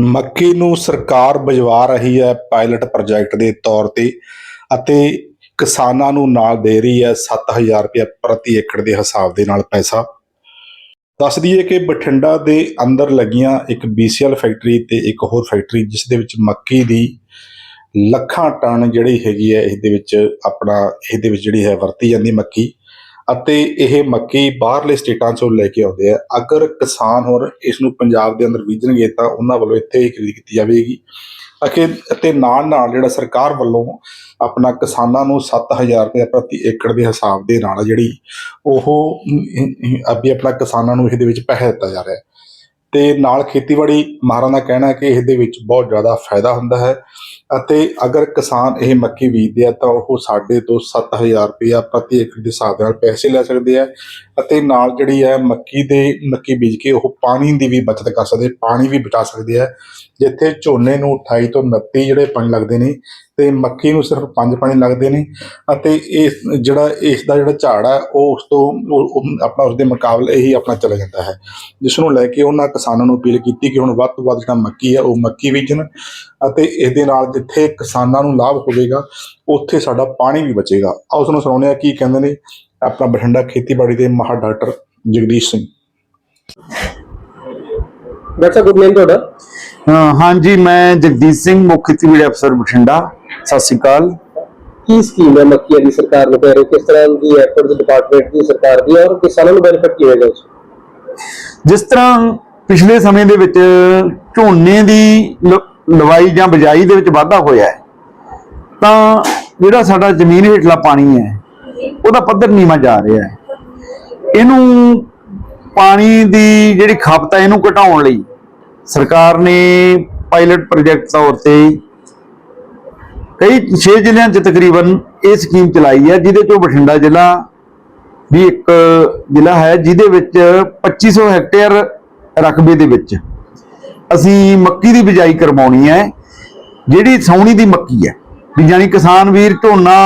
ਮੱਕੀ ਨੂੰ ਸਰਕਾਰ ਬਜਵਾ ਰਹੀ ਹੈ ਪਾਇਲਟ ਪ੍ਰੋਜੈਕਟ ਦੇ ਤੌਰ ਤੇ ਅਤੇ ਕਿਸਾਨਾਂ ਨੂੰ ਨਾਲ ਦੇ ਰਹੀ ਹੈ 7000 ਰੁਪਏ ਪ੍ਰਤੀ ਏਕੜ ਦੇ ਹਿਸਾਬ ਦੇ ਨਾਲ ਪੈਸਾ। ਦੱਸ ਦਈਏ ਕਿ ਬਠਿੰਡਾ ਦੇ ਅੰਦਰ ਲੱਗੀਆਂ ਇੱਕ BCL ਫੈਕਟਰੀ ਤੇ ਇੱਕ ਹੋਰ ਫੈਕਟਰੀ ਜਿਸ ਦੇ ਵਿੱਚ ਮੱਕੀ ਦੀ ਲੱਖਾਂ ਟਨ ਜਿਹੜੀ ਹੈਗੀ ਹੈ ਇਸ ਦੇ ਵਿੱਚ ਆਪਣਾ, ਇਹਦੇ ਵਿੱਚ ਜਿਹੜੀ ਹੈ ਵਰਤੀ ਜਾਂਦੀ ਮੱਕੀ। ਅਤੇ ਇਹ ਮੱਕੀ ਬਾਹਰਲੇ ਸਟੇਟਾਂ ਚੋਂ ਲੈ ਕੇ ਆਉਂਦੇ ਆ। ਅਗਰ ਕਿਸਾਨ ਹੋਰ ਇਸ ਨੂੰ ਪੰਜਾਬ ਦੇ ਅੰਦਰ ਬੀਜਣਗੇ ਤਾਂ ਉਹਨਾਂ ਵੱਲੋਂ ਇੱਥੇ ਹੀ ਖਰੀਦ ਕੀਤੀ ਜਾਵੇਗੀ। ਅਤੇ ਅਤੇ ਨਾਲ ਨਾਲ ਜਿਹੜਾ ਸਰਕਾਰ ਵੱਲੋਂ ਆਪਣਾ ਕਿਸਾਨਾਂ ਨੂੰ 7000 ਰੁਪਏ ਪ੍ਰਤੀ ਏਕੜ ਦੇ ਹਿਸਾਬ ਦੇ ਨਾਲ ਜਿਹੜੀ ਉਹ ਅੱਗੇ ਆਪਣਾ ਕਿਸਾਨਾਂ ਨੂੰ ਇਹਦੇ ਵਿੱਚ ਪੈਸਾ ਦਿੱਤਾ ਜਾ ਰਿਹਾ ਹੈ। ਤੇ ਨਾਲ ਖੇਤੀਬਾੜੀ ਮਾਹਰਾਂ ਦਾ ਕਹਿਣਾ ਹੈ ਕਿ ਇਹਦੇ ਵਿੱਚ ਬਹੁਤ ਜ਼ਿਆਦਾ ਫਾਇਦਾ ਹੁੰਦਾ ਹੈ ਅਤੇ ਅਗਰ ਕਿਸਾਨ ਇਹ ਮੱਕੀ ਬੀਜਦੇ ਆ ਤਾਂ ਉਹ ਸਾਡੇ ਤੋਂ 7000 ਰੁਪਇਆ ਪ੍ਰਤੀ ਏਕੜ ਦੇ ਹਿਸਾਬ ਨਾਲ ਪੈਸੇ ਲੈ ਸਕਦੇ ਆ ਅਤੇ ਨਾਲ ਜਿਹੜੀ ਹੈ ਮੱਕੀ ਦੇ, ਮੱਕੀ ਬੀਜ ਕੇ ਉਹ ਪਾਣੀ ਦੀ ਵੀ ਬਚਤ ਕਰ ਸਕਦੇ, ਪਾਣੀ ਵੀ ਬਚਾ ਸਕਦੇ ਆ, ਜਿੱਥੇ ਝੋਨੇ ਨੂੰ 28 ਤੋਂ 29 ਜਿਹੜੇ ਪਾਣੀ ਲੱਗਦੇ ਨੇ ਤੇ ਮੱਕੀ ਨੂੰ ਸਿਰਫ 5 ਪਾਣੀ ਲੱਗਦੇ ਨੇ ਅਤੇ ਇਸ ਜਿਹੜਾ ਇਸ ਦਾ ਜਿਹੜਾ ਝਾੜ ਹੈ ਉਹ ਉਸ ਤੋਂ ਆਪਣਾ ਉਸ ਦੇ ਮੁਕਾਬਲੇ ਹੀ ਆਪਣਾ ਚਲਾ ਜਾਂਦਾ ਹੈ। ਜਿਸ ਨੂੰ ਲੈ ਕੇ ਉਹਨਾਂ ਕਿਸਾਨਾਂ ਨੂੰ ਅਪੀਲ ਕੀਤੀ ਕਿ ਹੁਣ ਵੱਧ ਤੋਂ ਵੱਧ ਜਿਹੜਾ ਮੱਕੀ ਹੈ ਉਹ ਮੱਕੀ ਬੀਜਣ ਅਤੇ ਇਹਦੇ ਨਾਲ ਜਿੱਥੇ ਕਿਸਾਨਾਂ ਨੂੰ ਲਾਭ ਹੋਵੇਗਾ ਉੱਥੇ ਸਾਡਾ ਪਾਣੀ ਵੀ ਬਚੇਗਾ। ਆਓ ਤੁਹਾਨੂੰ ਸੁਣਾਉਂਦੇ ਆ ਕੀ ਕਹਿੰਦੇ ਨੇ ਆਪਣਾ ਬਠਿੰਡਾ ਖੇਤੀਬਾੜੀ ਦੇ ਮਾਹਰ doctor Jagdish Singh. Doctor good name ਤੁਹਾਡਾ? ਹਾਂਜੀ ਮੈਂ ਜਗਦੀਸ਼ ਸਿੰਘ ਮੁੱਖ ਖੇਤੀਬਾੜੀ ਅਫਸਰ ਬਠਿੰਡਾ। ਸਤਿ ਸ਼੍ਰੀ ਅਕਾਲ। ਕੀ ਸਕੀਮ ਹੈ ਮੱਕੀ ਵਾਲੀ ਸਰਕਾਰ ਨੂੰ ਕਹਿ ਰਹੇ? ਕਿਸ ਤਰ੍ਹਾਂ ਦੀ ਐਫਰਟ ਡਿਪਾਰਟਮੈਂਟ ਦੀ ਸਰਕਾਰ ਦੀ ਔਰ ਕਿਸਾਨਾਂ ਨੂੰ ਬੈਨੀਫਿਟ ਕੀ ਹੋਏਗਾ ਉਸ ਜਿਸ ਤਰ੍ਹਾਂ ਪਿਛਲੇ ਸਮੇਂ ਦੇ ਵਿੱਚ ਝੋਨੇ ਦੀ ਲਵਾਈ ਜਾਂ ਬਜਾਈ ਦੇ ਵਿੱਚ ਵਾਧਾ ਹੋਇਆ ਹੈ ਤਾਂ ਜਿਹੜਾ ਸਾਡਾ ਜ਼ਮੀਨ ਹੇਠਲਾ ਪਾਣੀ ਹੈ ਉਹਦਾ ਪੱਧਰ ਨੀਵਾਂ ਜਾ ਰਿਹਾ ਹੈ। ਇਹਨੂੰ ਪਾਣੀ ਦੀ ਜਿਹੜੀ ਖਪਤ ਹੈ ਇਹਨੂੰ ਘਟਾਉਣ ਲਈ ਸਰਕਾਰ ਨੇ ਪਾਇਲਟ ਪ੍ਰੋਜੈਕਟ ਤੌਰ ਤੇ ਕਈ 6 ਜ਼ਿਲ੍ਹਿਆਂ 'ਚ ਤਕਰੀਬਨ ਇਹ ਸਕੀਮ ਚਲਾਈ ਹੈ, ਜਿਹਦੇ ਚੋਂ ਬਠਿੰਡਾ ਜ਼ਿਲ੍ਹਾ ਵੀ ਇੱਕ ਜ਼ਿਲ੍ਹਾ ਹੈ, ਜਿਹਦੇ ਵਿੱਚ 2500 ਹੈਕਟੇਅਰ ਰਕਬੇ ਦੇ ਵਿੱਚ ਅਸੀਂ ਮੱਕੀ ਦੀ ਬਿਜਾਈ ਕਰਵਾਉਣੀ ਹੈ, ਜਿਹੜੀ ਸੌਣੀ ਦੀ ਮੱਕੀ ਹੈ। ਵੀ ਜਾਨੀ ਕਿਸਾਨ ਵੀਰ ਝੋਨਾ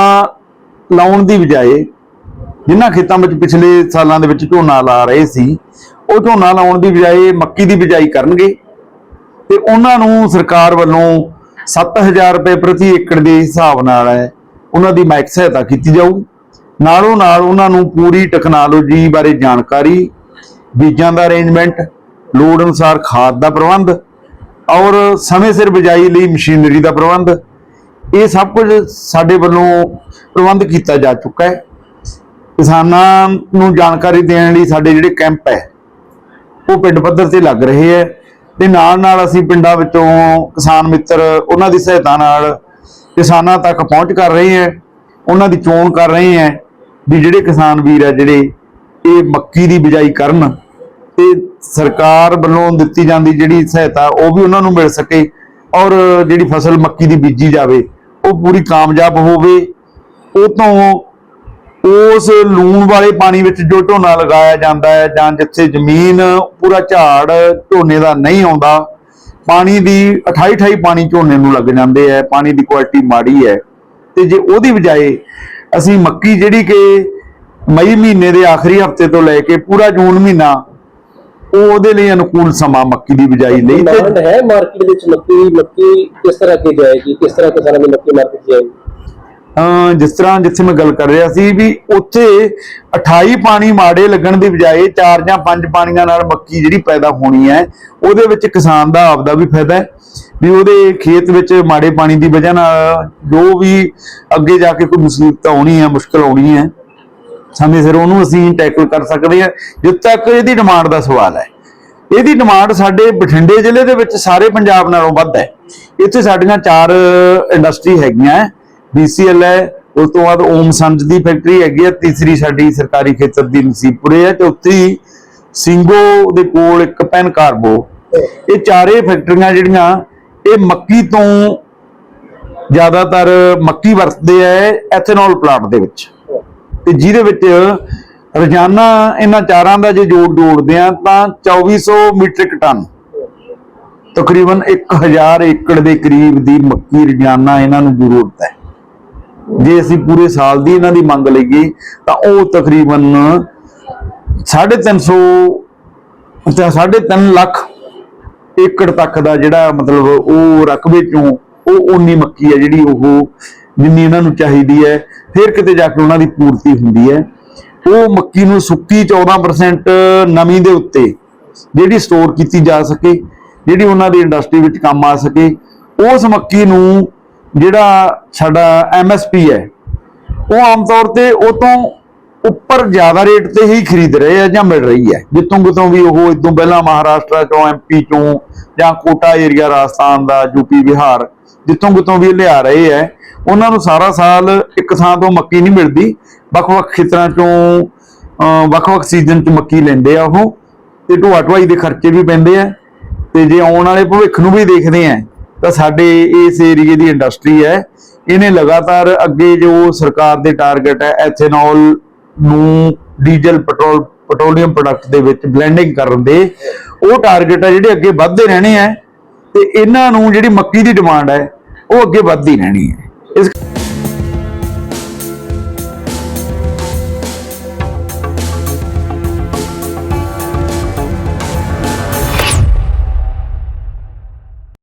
ਲਾਉਣ ਦੀ ਬਜਾਏ ਜਿਨ੍ਹਾਂ ਖੇਤਾਂ ਵਿੱਚ ਪਿਛਲੇ ਸਾਲਾਂ ਦੇ ਵਿੱਚ ਝੋਨਾ ਲਾ ਰਹੇ ਸੀ, ਉਹ ਝੋਨਾ ਲਾਉਣ ਦੀ ਬਜਾਏ ਮੱਕੀ ਦੀ ਬਿਜਾਈ ਕਰਨਗੇ ਤੇ ਉਹਨਾਂ ਨੂੰ ਸਰਕਾਰ ਵੱਲੋਂ 7000 ਰੁਪਏ ਪ੍ਰਤੀ ਏਕੜ ਦੇ ਹਿਸਾਬ ਨਾਲ ਹੈ। ਉਹਨਾਂ ਦੀ ਮਾਇਕ ਸਹਾਇਤਾ ਕੀਤੀ ਜਾਊ। ਨਾਲੋਂ ਨਾਲ ਉਹਨਾਂ ਨੂੰ ਪੂਰੀ ਟੈਕਨੋਲੋਜੀ ਬਾਰੇ ਜਾਣਕਾਰੀ, ਬੀਜਾਂ ਦਾ ਅਰੇਂਜਮੈਂਟ, ਲੋੜ ਅਨੁਸਾਰ ਖਾਦ ਦਾ ਪ੍ਰਬੰਧ ਔਰ ਸਮੇਂ ਸਿਰ ਬਿਜਾਈ ਲਈ ਮਸ਼ੀਨਰੀ ਦਾ ਪ੍ਰਬੰਧ। ਇਹ ਸਭ ਕੁਝ ਸਾਡੇ ਵੱਲੋਂ ਪ੍ਰਬੰਧ ਕੀਤਾ ਜਾ ਚੁੱਕਾ ਹੈ। ਕਿਸਾਨਾਂ ਨੂੰ ਜਾਣਕਾਰੀ ਦੇਣ ਲਈ ਸਾਡੇ ਜਿਹੜੇ ਕੈਂਪ ਹੈ, ਉਹ ਪਿੰਡ ਪੱਧਰ ਤੇ ਲੱਗ ਰਹੇ ਹੈ। ਤੇ ਨਾਲ ਨਾਲ ਅਸੀਂ ਪਿੰਡਾਂ ਵਿੱਚੋਂ ਕਿਸਾਨ ਮਿੱਤਰ, ਉਹਨਾਂ ਦੀ ਸਹਾਇਤਾ ਨਾਲ ਕਿਸਾਨਾਂ ਤੱਕ ਪਹੁੰਚ ਕਰ ਰਹੇ ਹਾਂ, ਉਹਨਾਂ ਦੀ ਚੋਣ ਕਰ ਰਹੇ ਹਾਂ ਵੀ ਜਿਹੜੇ ਕਿਸਾਨ ਵੀਰ ਹੈ ਜਿਹੜੇ ਇਹ ਮੱਕੀ ਦੀ ਬਿਜਾਈ ਕਰਨ, ਤੇ ਸਰਕਾਰ ਵੱਲੋਂ ਦਿੱਤੀ ਜਾਂਦੀ ਜਿਹੜੀ ਸਹਾਇਤਾ ਉਹ ਵੀ ਉਹਨਾਂ ਨੂੰ ਮਿਲ ਸਕੇ ਔਰ ਜਿਹੜੀ ਫਸਲ ਮੱਕੀ ਦੀ ਬੀਜੀ ਜਾਵੇ, ਉਹ ਪੂਰੀ ਕਾਮਯਾਬ ਹੋਵੇ, ਉਹ ਤੋਂ ਉਸ ਲੂਣ ਵਾਲੇ ਪਾਣੀ ਵਿੱਚ ਜੋ ਝੋਨਾ ਲਗਾਇਆ ਜਾਂਦਾ ਹੈ ਜਾਂ ਜਿੱਥੇ ਜ਼ਮੀਨ ਪੂਰਾ ਝਾੜ ਝੋਨੇ ਦਾ ਨਹੀਂ ਆਉਂਦਾ, ਪਾਣੀ ਦੀ 28 28 ਪਾਣੀ ਝੋਨੇ ਨੂੰ ਲੱਗ ਜਾਂਦੇ ਹੈ, ਪਾਣੀ ਦੀ ਕੁਆਲਿਟੀ ਮਾੜੀ ਹੈ। ਤੇ ਜੇ ਉਹਦੀ ਬਜਾਏ ਅਸੀਂ ਮੱਕੀ ਜਿਹੜੀ ਕਿ ਮਈ ਮਹੀਨੇ ਦੇ ਆਖਰੀ ਹਫ਼ਤੇ ਤੋਂ ਲੈ ਕੇ ਪੂਰਾ ਜੂਨ ਮਹੀਨਾ ਉਹ ਉਹਦੇ ਲਈ ਅਨੁਕੂਲ ਸਮਾਂ ਮੱਕੀ ਦੀ ਬਿਜਾਈ ਲਈ ਤੇ ਹੈ ਮਾਰਕੀਟ ਵਿੱਚ ਮੱਕੀ ਮੱਕੀ ਕਿਸ ਤਰ੍ਹਾਂ ਕੀ ਜਾਏਗੀ, ਕਿਸ ਤਰ੍ਹਾਂ ਕਿਸਾਨਾਂ ਦੀ ਮੱਕੀ ਮਾਰਕੀਟ ਜਾਏਗੀ? ਜਿਸ ਤਰ੍ਹਾਂ ਜਿੱਥੇ ਮੈਂ ਗੱਲ ਕਰ ਰਿਹਾ ਸੀ ਵੀ ਉੱਥੇ 28 ਪਾਣੀ ਮਾੜੇ ਲੱਗਣ ਦੀ ਬਜਾਏ 4 ਜਾਂ 5 ਪਾਣੀਆਂ ਨਾਲ ਮੱਕੀ ਜਿਹੜੀ ਪੈਦਾ ਹੋਣੀ ਹੈ, ਉਹਦੇ ਵਿੱਚ ਕਿਸਾਨ ਦਾ ਆਪਦਾ ਵੀ ਫਾਇਦਾ ਹੈ। ਵੀ ਉਹਦੇ ਖੇਤ ਵਿੱਚ ਮਾੜੇ ਪਾਣੀ ਦੀ ਵਜ੍ਹਾ ਨਾਲ ਜੋ ਵੀ ਅੱਗੇ ਜਾ ਕੇ ਕੋਈ ਮੁਸੀਬਤ ਆਉਣੀ ਹੈ, ਮੁਸ਼ਕਲ ਆਉਣੀ ਹੈ, ਸਮੇਂ ਸਿਰ ਉਹਨੂੰ ਅਸੀਂ ਟੈਕਲ ਕਰ ਸਕਦੇ ਹਾਂ। ਜਦ ਤੱਕ ਇਹਦੀ ਡਿਮਾਂਡ ਦਾ ਸਵਾਲ ਹੈ। ਇਹਦੀ ਡਿਮਾਂਡ ਸਾਡੇ ਬਠਿੰਡੇ ਜ਼ਿਲ੍ਹੇ ਦੇ ਵਿੱਚ ਸਾਰੇ ਪੰਜਾਬ ਨਾਲੋਂ ਵੱਧ ਹੈ। ਇੱਥੇ ਸਾਡੀਆਂ ਚਾਰ ਇੰਡਸਟਰੀ ਹੈਗੀਆਂ ਹੈ BCL ਹੈ ਉਸ ਤੋਂ ਬਾਅਦ ਓਮ ਸੰਜ ਦੀ ਫੈਕਟਰੀ ਹੈਗੀ ਹੈ ਤੀਸਰੀ ਸਾਡੀ ਸਰਕਾਰੀ ਖੇਤਰ ਦੀ ਨਸੀਬਪੁਰੇ ਹੈ ਚੌਥੀ ਸਿੰਗੋ ਦੇ ਕੋਲ ਇੱਕ ਪੈਨ ਕਾਰਬੋ। ਇਹ ਚਾਰੇ ਫੈਕਟਰੀਆਂ ਜਿਹੜੀਆਂ, ਇਹ ਮੱਕੀ ਤੋਂ ਜ਼ਿਆਦਾਤਰ ਮੱਕੀ ਵਰਤਦੇ ਆ ਐਥਨੋਲ ਪਲਾਂਟ ਦੇ ਵਿੱਚ। ਤੇ ਜਿਹਦੇ ਵਿੱਚ ਰੋਜ਼ਾਨਾ ਇਹਨਾਂ ਚਾਰਾਂ ਦਾ ਜੇ ਜੋੜ ਜੋੜਦੇ ਆ, ਤਾਂ 2400 ਮੀਟ੍ਰਿਕ ਟਨ। ਤਕਰੀਬਨ 1000 ਏਕੜ ਦੇ ਕਰੀਬ ਦੀ ਮੱਕੀ ਰੋਜ਼ਾਨਾ ਇਹਨਾਂ ਨੂੰ ਜ਼ਰੂਰਤ ਹੈ। ਜੇ ਅਸੀਂ ਪੂਰੇ ਸਾਲ ਦੀ ਇਹਨਾਂ ਦੀ ਮੰਗ ਲਈਏ, ਤਾਂ ਉਹ ਤਕਰੀਬਨ 350 ਅੱਛਾ 3.5 ਲੱਖ ਏਕੜ ਤੱਕ ਦਾ ਜਿਹੜਾ ਮਤਲਬ ਉਹ ਰਕਬੇ ਚੋਂ ਉਹ ਓਨੀ ਮੱਕੀ ਹੈ ਜਿਹੜੀ ਉਹ ਜਿੰਨੀ ਇਹਨਾਂ ਨੂੰ ਚਾਹੀਦੀ ਹੈ, ਫਿਰ ਕਿਤੇ ਜਾ ਕੇ ਉਹਨਾਂ ਦੀ ਪੂਰਤੀ ਹੁੰਦੀ ਹੈ। ਉਹ ਮੱਕੀ ਨੂੰ ਸੁੱਕੀ 14% ਨਮੀ ਦੇ ਉੱਤੇ ਜਿਹੜੀ ਸਟੋਰ ਕੀਤੀ ਜਾ ਸਕੇ, ਜਿਹੜੀ ਉਹਨਾਂ ਦੀ ਇੰਡਸਟਰੀ ਵਿੱਚ ਕੰਮ ਆ ਸਕੇ, ਉਸ ਮੱਕੀ ਨੂੰ ਜਿਹੜਾ ਸਾਡਾ ਐਮਐਸਪੀ ਹੈ, ਉਹ ਆਮ ਤੌਰ ਤੇ ਉਹ ਤੋਂ ਉੱਪਰ ਜ਼ਿਆਦਾ ਰੇਟ ਤੇ ਹੀ ਖਰੀਦ ਰਹੇ ਆ ਜਾਂ ਮਿਲ ਰਹੀ ਹੈ। ਜਿੱਥੋਂ ਕਿਤੋਂ ਵੀ ਉਹ ਇਦੋਂ ਪਹਿਲਾਂ ਮਹਾਰਾਸ਼ਟਰ ਚੋਂ ਐਮਪੀ ਚੋਂ ਜਾਂ ਕੋਟਾ ਏਰੀਆ ਰਾਜਸਥਾਨ ਦਾ ਯੂਪੀ ਬਿਹਾਰ, ਜਿੱਥੋਂ ਕਿਤੋਂ ਵੀ ਲਿਆ ਰਹੇ ਹੈ, ਉਹਨਾਂ ਨੂੰ ਸਾਰਾ ਸਾਲ ਇੱਕ ਥਾਂ ਤੋਂ ਮੱਕੀ ਨਹੀਂ ਮਿਲਦੀ। ਵੱਖ-ਵੱਖ ਖੇਤਰਾਂ ਚੋਂ ਵੱਖ-ਵੱਖ ਸੀਜ਼ਨ 'ਚ ਮੱਕੀ ਲੈਂਦੇ ਆ ਉਹ। ਤੇ ਢੋਆ ਢੁਆਈ ਦੇ ਖਰਚੇ ਵੀ ਪੈਂਦੇ ਆ। ਤੇ ਜੇ ਆਉਣ ਵਾਲੇ ਭਵਿੱਖ ਨੂੰ ਵੀ ਦੇਖਦੇ ਆ ਤਾਂ ਸਾਡੇ ਇਸ ਏਰੀਏ ਦੀ ਇੰਡਸਟਰੀ ਹੈ। ਇਹਨੇ ਲਗਾਤਾਰ ਅੱਗੇ ਜੋ ਸਰਕਾਰ ਦੇ ਟਾਰਗੇਟ ਹੈ ਐਥੇਨੋਲ ਨੂੰ ਡੀਜ਼ਲ ਪੈਟਰੋਲ ਪੈਟਰੋਲੀਅਮ ਪ੍ਰੋਡਕਟ ਦੇ ਵਿੱਚ ਬਲੈਂਡਿੰਗ ਕਰਨ ਦੇ, ਉਹ ਟਾਰਗੇਟ ਹੈ ਜਿਹੜੇ ਅੱਗੇ ਵੱਧਦੇ ਰਹਿਣੇ ਆ ਤੇ ਇਹਨਾਂ ਨੂੰ ਜਿਹੜੀ ਮੱਕੀ ਦੀ ਡਿਮਾਂਡ ਹੈ, ਉਹ ਅੱਗੇ ਵੱਧਦੀ ਰਹਿਣੀ ਹੈ।